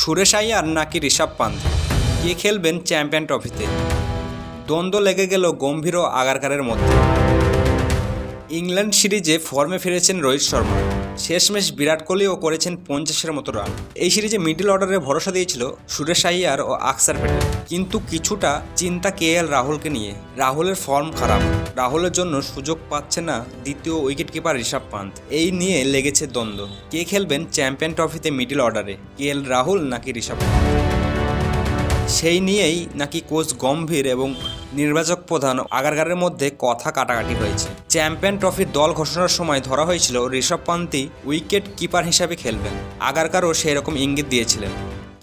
সুরেশ আইয়ার নাকি ঋষভ পান্ত কে খেলবেন চ্যাম্পিয়ন ট্রফিতে? দ্বন্দ্ব লেগে গেল গম্ভীর ও আগারকারের মধ্যে। ইংল্যান্ড সিরিজে ফর্মে ফিরেছেন রোহিত শর্মা। শেষমেশ বিরাট কোহলিও করেছেন পঞ্চাশের মতো রান। এই সিরিজে মিডল অর্ডারে ভরসা দিয়েছিল সুরেশ আইয়ার ও আকসার প্যাটেল। কিন্তু কিছুটা চিন্তা কে এল রাহুলকে নিয়ে। রাহুলের ফর্ম খারাপ। রাহুলের জন্য সুযোগ পাচ্ছে না দ্বিতীয় উইকেট কিপার ঋষভ পান্ত। এই নিয়ে লেগেছে দ্বন্দ্ব। কে খেলবেন চ্যাম্পিয়ন ট্রফিতে মিডল অর্ডারে? কে এল রাহুল নাকি ঋষভ পান্ত? সেই নিয়েই নাকি কোচ গম্ভীর এবং নির্বাচক প্রধান আগারগারের মধ্যে কথা কাটাকাটি হয়েছে। চ্যাম্পিয়ন ট্রফির দল ঘোষণার সময় ধরা হয়েছিল, ঋষভ পান্তি উইকেট কিপার হিসাবে খেলবেন। আগারকারও সেই রকম ইঙ্গিত দিয়েছিলেন।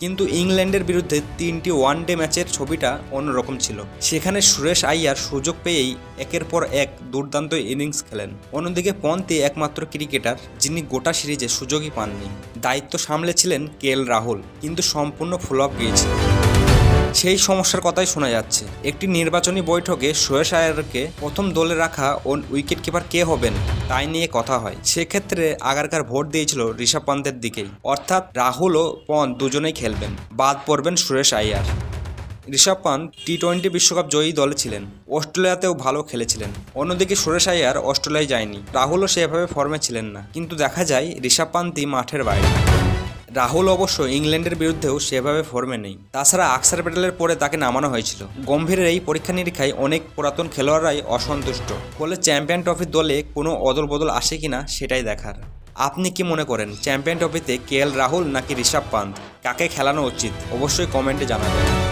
কিন্তু ইংল্যান্ডের বিরুদ্ধে তিনটি ওয়ান ডে ম্যাচের ছবিটা অন্যরকম ছিল। সেখানে সুরেশ আইয়ার সুযোগ পেয়েই একের পর এক দুর্দান্ত ইনিংস খেলেন। অন্যদিকে পন্তে একমাত্র ক্রিকেটার যিনি গোটা সিরিজে সুযোগই পাননি। দায়িত্ব সামলেছিলেন কে এল রাহুল, কিন্তু সম্পূর্ণ ফুল অফ গিয়েছিল। সেই সমস্যার কথাই শোনা যাচ্ছে। একটি নির্বাচনী বৈঠকে সোয়েশ আয়ারকে প্রথম দলে রাখা ও উইকেট কিপার কে হবেন তাই নিয়ে কথা হয়। সেক্ষেত্রে আগারকার ভোট দিয়েছিল ঋষভ পান্তের দিকেই। অর্থাৎ রাহুল ও পন্ত দুজনেই খেলবেন। বাদ পড়বেন সুরেশ আয়ার। ঋষভ পান্ত টি টোয়েন্টি বিশ্বকাপ জয়ী দলে ছিলেন। অস্ট্রেলিয়াতেও ভালো খেলেছিলেন। অন্যদিকে সুরেশ আয়ার অস্ট্রেলিয়ায় যায়নি। রাহুলও সেভাবে ফর্মে ছিলেন না। কিন্তু দেখা যায় ঋষভ পান্তি মাঠের বাইরে। রাহুল অবশ্য ইংল্যান্ডের বিরুদ্ধেও সেভাবে ফর্মে নেই। তাছাড়া আকসার প্যাটেলের পরে তাকে নামানো হয়েছিল। গম্ভীরের এই পরীক্ষা নিরীক্ষায় অনেক পুরাতন খেলোয়াড়রাই অসন্তুষ্ট। ফলে চ্যাম্পিয়ন ট্রফির দলে কোনো অদল বদল আসে কিনা সেটাই দেখার। আপনি কি মনে করেন, চ্যাম্পিয়ন ট্রফিতে কে রাহুল নাকি ঋষভ পান্ত? কাকে খেলানো উচিত? অবশ্যই কমেন্টে জানাবেন।